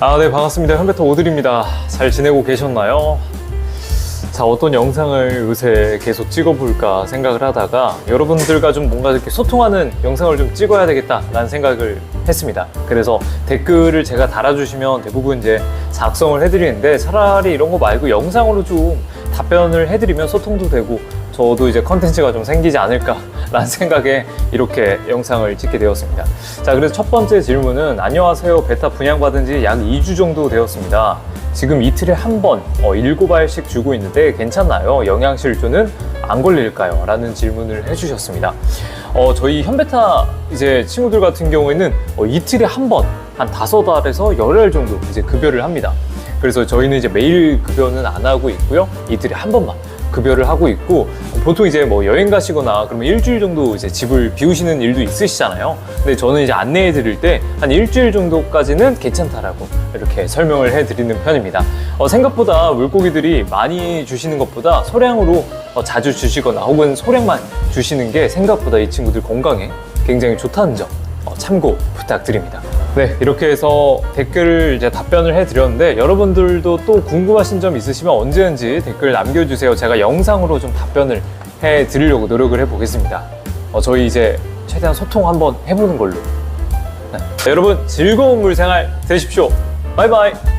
아, 네, 반갑습니다. 현배터 오드리입니다. 잘 지내고 계셨나요? 자, 어떤 영상을 요새 계속 찍어볼까 생각을 하다가 여러분들과 좀 뭔가 이렇게 소통하는 영상을 좀 찍어야 되겠다라는 생각을 했습니다. 그래서 댓글을 제가 달아주시면 대부분 이제 작성을 해드리는데 차라리 이런 거 말고 영상으로 좀 답변을 해드리면 소통도 되고 저도 이제 컨텐츠가 좀 생기지 않을까라는 생각에 이렇게 영상을 찍게 되었습니다. 자, 그래서 첫 번째 질문은 안녕하세요. 베타 분양받은 지 약 2주 정도 되었습니다. 지금 이틀에 한 번, 어, 7알씩 주고 있는데 괜찮나요? 영양실조는 안 걸릴까요? 라는 질문을 해주셨습니다. 어, 저희 현베타 이제 친구들 같은 경우에는 어, 이틀에 한 번, 한 다섯 알에서 열 알 정도 이제 급여를 합니다. 그래서 저희는 이제 매일 급여는 안 하고 있고요. 이틀에 한 번만 급여를 하고 있고 보통 이제 뭐 여행 가시거나 그러면 일주일 정도 이제 집을 비우시는 일도 있으시잖아요. 근데 저는 이제 안내해 드릴 때 한 일주일 정도까지는 괜찮다라고 이렇게 설명을 해 드리는 편입니다. 어, 생각보다 물고기들이 많이 주시는 것보다 소량으로 어, 자주 주시거나 혹은 소량만 주시는 게 생각보다 이 친구들 건강에 굉장히 좋다는 점 어, 참고 부탁드립니다. 네, 이렇게 해서 댓글을 이제 답변을 해드렸는데 여러분들도 또 궁금하신 점 있으시면 언제든지 댓글 남겨주세요. 제가 영상으로 좀 답변을 해드리려고 노력을 해보겠습니다. 어, 저희 이제 최대한 소통 한번 해보는 걸로. 네. 자, 여러분 즐거운 물생활 되십시오. 바이바이.